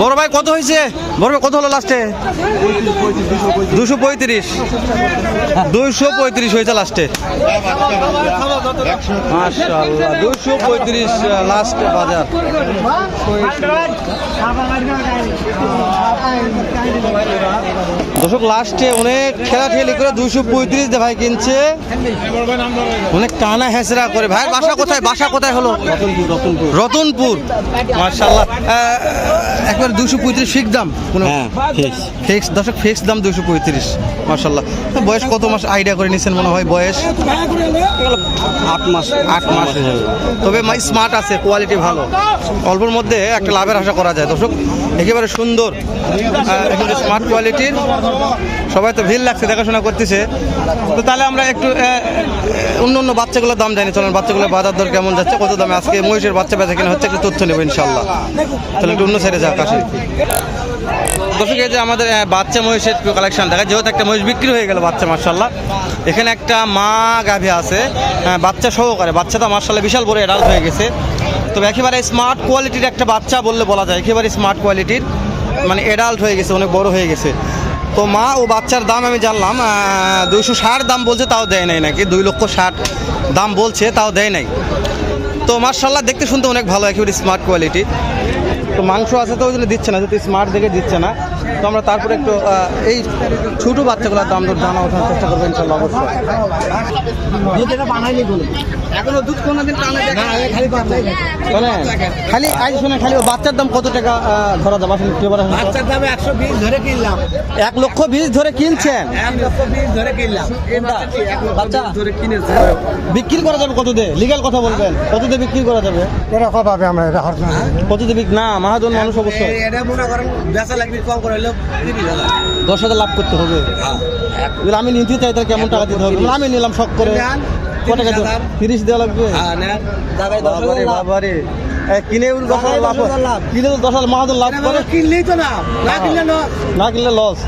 বড় ভাই কত হয়েছে? বড় ভাই কত হলো লাস্টে দুশো পঁয়ত্রিশ। দুইশো পঁয়ত্রিশ হয়েছে লাস্টে দুশো পঁয়ত্রিশ লাস্ট বাজার। দর্শক লাস্টে অনেক ঠেলাঠেলি করে দুশো পঁয়ত্রিশ ভাই কিনছে। অনেক টানা হেসরা করে। ভাই বাসা কোথায়? বাসা কোথায় হলো? রতনপুর। মার্শাল্লাহ একবার দুশো পঁয়ত্রিশ ফিক্স দাম? ফিক্স দশক ফিক্স দাম দুশো পঁয়ত্রিশ মার্শাল্লাহ বয়স কত মাস আইডিয়া করে নিয়েছেন মনে হয় বয়স? আট মাস আট মাস। তবে মাই স্মার্ট আছে কোয়ালিটি ভালো। অল্পর মধ্যে একটা লাভের আশা করা যায় দর্শক। একেবারে সুন্দর স্মার্ট কোয়ালিটির সবাই তো ভিড় লাগছে, দেখাশোনা করতেছে। তো তাহলে আমরা একটু অন্য অন্য বাচ্চাগুলোর দাম জানি। চলেন বাচ্চাগুলোর বাজার দর কেমন যাচ্ছে, কত দামে? আজকে মহিষের বাচ্চা বেচা কিনা হচ্ছে, একটু তথ্য নেব ইনশাল্লাহ তাহলে একটু অন্য সাইডে যাক, আসি। দর্শক, এই যে আমাদের বাচ্চা মহিষের কালেকশন দেখা, যেহেতু একটা মহিষ বিক্রি হয়ে গেল বাচ্চা মার্শাল্লাহ এখানে একটা মা গাভী আছে বাচ্চা সহকারে, বাচ্চাটা মার্শাল্লাহ বিশাল বড় এডাল্ট হয়ে গেছে। তবে একেবারে স্মার্ট কোয়ালিটির একটা বাচ্চা বললে বলা যায়, একেবারে স্মার্ট কোয়ালিটির মানে এডাল্ট হয়ে গেছে, অনেক বড় হয়ে গেছে। তো মা ও বাচ্চার দাম আমি জানলাম দুইশো ষাট দাম বলছে, তাও দেয় নাই নাকি? দুই লক্ষ ষাট দাম বলছে, তাও দেয় নাই। তো মার্শাল্লাহ দেখতে শুনতে অনেক ভালো, একেবারে স্মার্ট কোয়ালিটি তো মাংস আছে তো ওই জন্য দিচ্ছে না, যেহেতু স্মার্ট দেখে দিচ্ছে না। তো আমরা তারপরে একটু এই ছোটো বাচ্চাগুলোর দাম দর জানা ওঠার চেষ্টা করব ইনশাল্লাহ অবশ্যই। এখনও দুধ কোনোদিন খালি আজ শুনে খালি বাচ্চার দাম কত টাকা ধরা যাবে? আসলে। বাচ্চার দামে একশো বিশ ধরে কিনলাম। এক লক্ষ বিশ ধরে কিনছেন? এক লক্ষ বিশ ধরে কিনলাম। এই বাচ্চাটি এক লক্ষ বাচ্চা? ধরে কিনেছে। বিক্রি করা যাবে কত দিয়ে লিগাল কথা বলবেন। কত দিয়ে বিক্রি করা যাবে? এরা কত হবে আমরা এটা কত দিয়ে না মহাজন মানুষ অবশ্যই। এটা মনে করেন বেচা লাগবে কম করে দশ হাজার লাভ করতে হবে। আমি নিতে চাই তাহলে কেমন টাকা দিতে হবে? আমি নিলাম শখ করে। নেন, কত টাকা দেবো? 30,000 তিরিশ দেওয়া লাগবে? হ্যাঁ বাবারে হাজার লাভ। বাবারে। এ, কিনে দশ হাজার লাভ দশ হাজার লাভ। কিনে দশ হাজার মহাজন লাভ করে। কিনলেই তো না না কিনলে লস।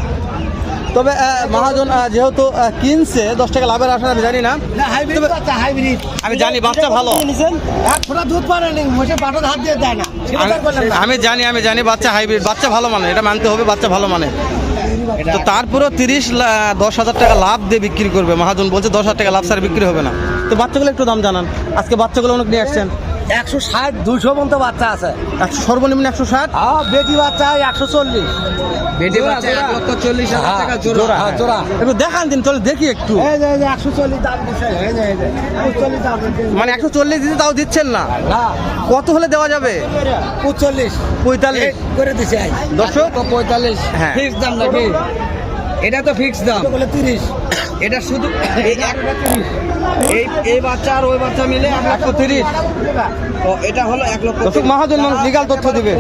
তবে মহাজন যেহেতু কিনছে দশ টাকা লাভের আশা আমি জানি না। আমি জানি বাচ্চা ভালো। এক ফোঁটা দুধ পারে হাত দিয়ে দেয় না। আমি- জানি, আমি জানি, বাচ্চা হাইব্রিড বাচ্চা ভালো মানে এটা মানতে হবে, বাচ্চা ভালো মানে। তো তারপরেও তিরিশ দশ হাজার টাকা লাভ দিয়ে বিক্রি করবে। মহাজন বলছে দশ হাজার টাকা লাভ ছাড়া বিক্রি হবে না। তো বাচ্চাগুলো একটু দাম জানান। আজকে বাচ্চাগুলো অনেক নিয়ে আসছেন। একশো ষাট দুশো পর্যন্ত বাচ্চা আছে। একশো সর্বনিম্ন একশো ষাট? হ্যাঁ বেটি বাচ্চা একশো চল্লিশ। বেটি বাচ্চা এক লক্ষ চল্লিশ হাজার টাকা জোড়া। হ্যাঁ। জোড়া। একটু দেখান দিন চলে দেখি একটু। একশো চল্লিশ দাম মানে একশো চল্লিশ দিতে তাও দিচ্ছেন না? না। কত হলে দেওয়া যাবে? পঁচল্লিশ পঁয়তাল্লিশ। করে দিছে? পঁয়তাল্লিশ। হ্যাঁ। ফিক্স দাম নাকি? এটা তো ফিক্স দাম। বলে তিরিশ। এটা শুধু এই বাচ্চা আর ওই বাচ্চা মিলে একশো তিরিশ। তো এটা হলো এক লক্ষ মহাজন মানুষ লিগাল তথ্য দিবে।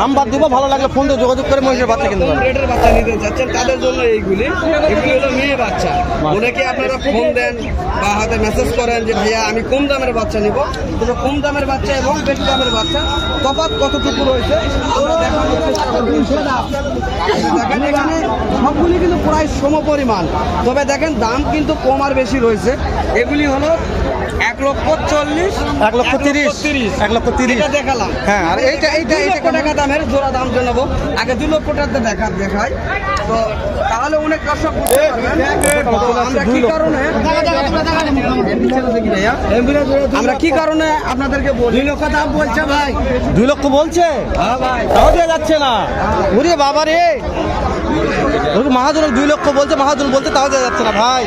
নাম্বার দিব ভালো লাগলে ফোন দিয়ে যোগাযোগ করে মহিষের বাচ্চা কিনতে পারবেন রেটের বাচ্চা নিতে চাচ্ছেন তাদের জন্য এইগুলি। এগুলি হলো মেয়ে বাচ্চা। অনেকে আপনারা ফোন দেন বা হাতে মেসেজ করেন যে ভাইয়া আমি কম দামের বাচ্চা নিব। কম দামের বাচ্চা এবং বেশি দামের বাচ্চা তফাৎ কতটুকু রয়েছে আমরা এখানে সবগুলি কিন্তু প্রায় সম পরিমাণ তবে দেখেন দাম কিন্তু কম আর বেশি রয়েছে এগুলি হলো এক লক্ষ চল্লিশ এক লক্ষ তিরিশ তিরিশ এক লক্ষ তিরিশ দেখালাম হ্যাঁ আর এইটা এইটা এইটা লক্ষ টাকা দামের জোড়া দাম জানাব আগে দুই লক্ষ টাকা দেখা দেখাই তো তাহলে অনেক দর্শক বুঝতে পারবেন আমরা কি কারণে আমরা কি কারণে আপনাদেরকে বলি দুই লক্ষ দাম বলছে ভাই দুই লক্ষ বলছে হ্যাঁ ভাই তাও দেওয়া যাচ্ছে না ওরে বাবা রে মহাজনের দুই লক্ষ বলছে মহাজন বলছে তাও দেওয়া যাচ্ছে না ভাই।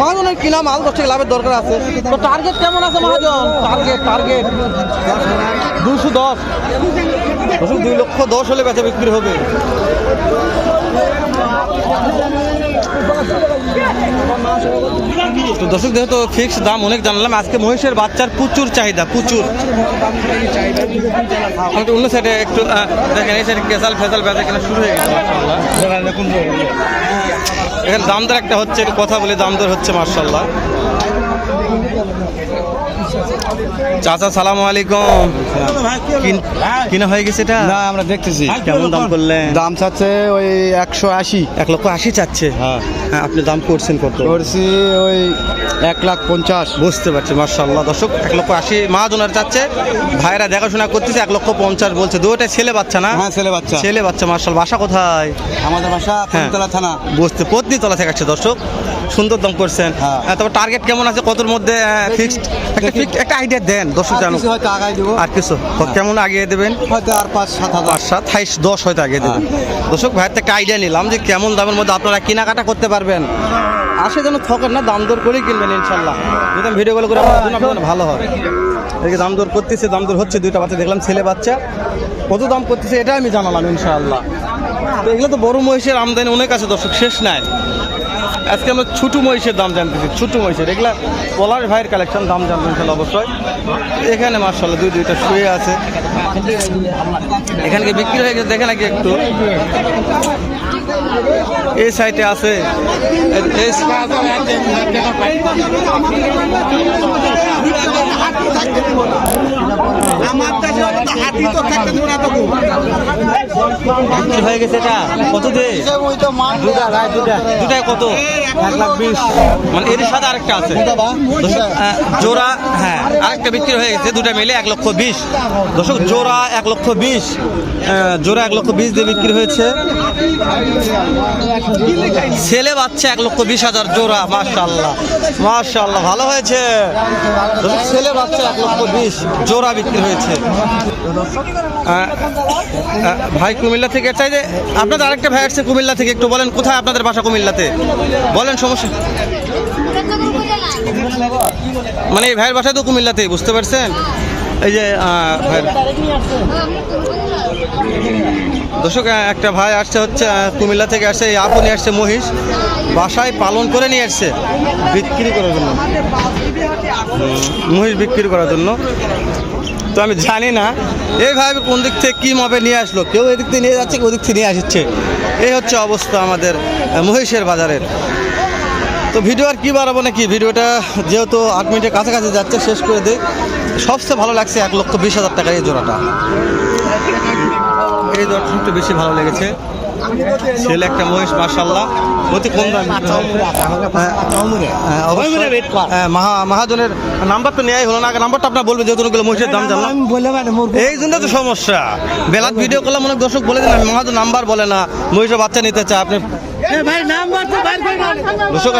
মহাজনের কিনা মাল দশ টাকা লাভের দরকার আছে। তো টার্গেট কেমন আছে মহাজন? টার্গেট টার্গেট দুশো দশ। দুশো দুই লক্ষ দশ হলে বেচা বিক্রি হবে। তো দর্শক, যেহেতু ফিক্স দাম অনেক জানলাম, আজকে মহিষের বাচ্চার প্রচুর চাহিদা, প্রচুর। অন্য সাইডে একটু দেখেন, এই সাইডে কেসাল ফেসাল বেচা কেনা শুরু হয়ে গেছে এখানে দাম দর একটা হচ্ছে কথা বলে, দাম দর হচ্ছে মার্শাল্লাহ চাচা সালাম আলাইকুম। কিন- হয়ে গেছে এটা? না আমরা দেখতেছি। কেমন দাম করলেন? দাম চাচ্ছে ওই একশো আশি। এক লক্ষ আশি চাচ্ছে। হ্যাঁ। হ্যাঁ আপনি দাম করছেন কত? করছি ওই এক লাখ পঞ্চাশ। বুঝতে পারছি মার্শাল্লাহ দর্শক এক লক্ষ আশি মহাজনের চাচ্ছে। ভাইরা দেখাশোনা করতেছে এক লক্ষ পঞ্চাশ বলছে। দুটোটা ছেলে বাচ্চা না? হ্যাঁ ছেলে বাচ্চা। ছেলে বাচ্চা মার্শাল বাসা কোথায়? আমাদের বাসা হ্যাঁ। থানা। বুঝতে পত্নী তলা থেকে আসছে দর্শক। সুন্দর দাম করছেন। হ্যাঁ। হ্যাঁ, তবে টার্গেট কেমন আছে? কতর মধ্যে ফিক্সড একটা fixed একটা আইডিয়া দেন দর্শক জানো হয়তো আগাই দিব। আর কিছু? কেমন আগিয়ে দেবেন? হয়তো আর পাঁচ সাত হাজার। সাত আঠাইশ দশ হয়তো আগে দেবেন। দর্শক ভাইয়ের একটা আইডিয়া নিলাম যে কেমন দামের মধ্যে আপনারা কেনাকাটা করতে পারবেন। আসে যেন থকেন না দাম দর করেই কিনবেন ইনশাল্লাহ যদি ভিডিও কল করে ভালো হয়। এদিকে দাম দর করতেছে দাম দর হচ্ছে দুইটা বাচ্চা দেখলাম ছেলে বাচ্চা। কত দাম করতেছে এটা আমি জানালাম ইনশাআল্লাহ। তো এগুলো তো বড় মহিষের আমদানি অনেক আছে দর্শক শেষ নাই। আজকে আমরা ছোটো মহিষের দাম জানতেছি, ছোটো মহিষের। এগুলা পলাশ ভাইয়ের কালেকশন দাম জানতে ইনশাল্লাহ অবশ্যই। এখানে মার্শাল্লাহ দুই দুইটা শুয়ে আছে। এখানে বিক্রি হয়ে গেছে? দেখে নাকি একটু। এই সাইডে আছে। বিক্রি হয়ে গেছে কত দে দুটায় কত? এক লাখ বিশ। মানে এর সাথে আরেকটা আছে। জোড়া হ্যাঁ আরেকটা বিক্রি হয়ে গেছে দুটা মিলে এক লক্ষ বিশ। দর্শক জোড়া এক লক্ষ বিশ জোড়া এক লক্ষ বিশ দিয়ে বিক্রি হয়েছে। ছেলে বাচ্চা এক লক্ষ বিশ হাজার জোড়া মার্শাল্লাহ মার্শাল্লাহ ভালো হয়েছে। ছেলে বাচ্চা এক লক্ষ বিশ জোড়া বিক্রি হয়েছে। ভাই কুমিল্লা থেকে চাই যে আপনাদের আরেকটা ভাই আসছে কুমিল্লা থেকে একটু বলেন কোথায় আপনাদের বাসা কুমিল্লাতে? বলেন সমস্যা। মানে এই ভাইয়ের বাসা তো কুমিল্লাতেই, বুঝতে পারছেন? এই যে দর্শক একটা ভাই আসছে হচ্ছে কুমিল্লা থেকে আসছে, এই আপনি আসছে মহিষ, বাসায় পালন করে নিয়ে আসছে, বিক্রি করার জন্য। মহিষ বিক্রি করার জন্য। তো আমি জানি না। এইভাবে কোন দিক থেকে কী মাপে নিয়ে আসলো? কেউ এদিক থেকে নিয়ে যাচ্ছে, কেউ ওদিক থেকে নিয়ে আসছে। এই হচ্ছে অবস্থা আমাদের মহিষের বাজারের। তো ভিডিও আর কী বাড়াবো নাকি? ভিডিওটা যেহেতু আট মিনিটের কাছাকাছি যাচ্ছে, শেষ করে দিই। সবচেয়ে ভালো লাগছে এক লক্ষ বিশ হাজার টাকা এই জোড়াটা। এই জোড়াটা একটু বেশি ভালো লেগেছে। ছেলে একটা মহিষ মার্শাল্লাহ অতি কম দাম হ্যাঁ। হ্যাঁ, মহা মহাজনের নাম্বার তো নেওয়াই হলো না। নাম্বারটা আপনার বলবেন যেহেতু অনেকগুলো মহিষের দাম জানলাম। এই জন্য তো সমস্যা। বেলাত ভিডিও করলাম অনেক দর্শক বলে দিন মহাজন নাম্বার বলে না। মহিষের বাচ্চা নিতে চায় আপনি দর্শক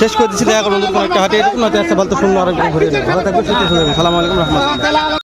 শেষ করে দিচ্ছি দেখা করুন একটা হাটে। এরকম একটা বলতে শুনব আরেকজন ঘুরে ভালো থাকবে সুস্থ থাকবেন। সালাম রহমতুল্লাহ।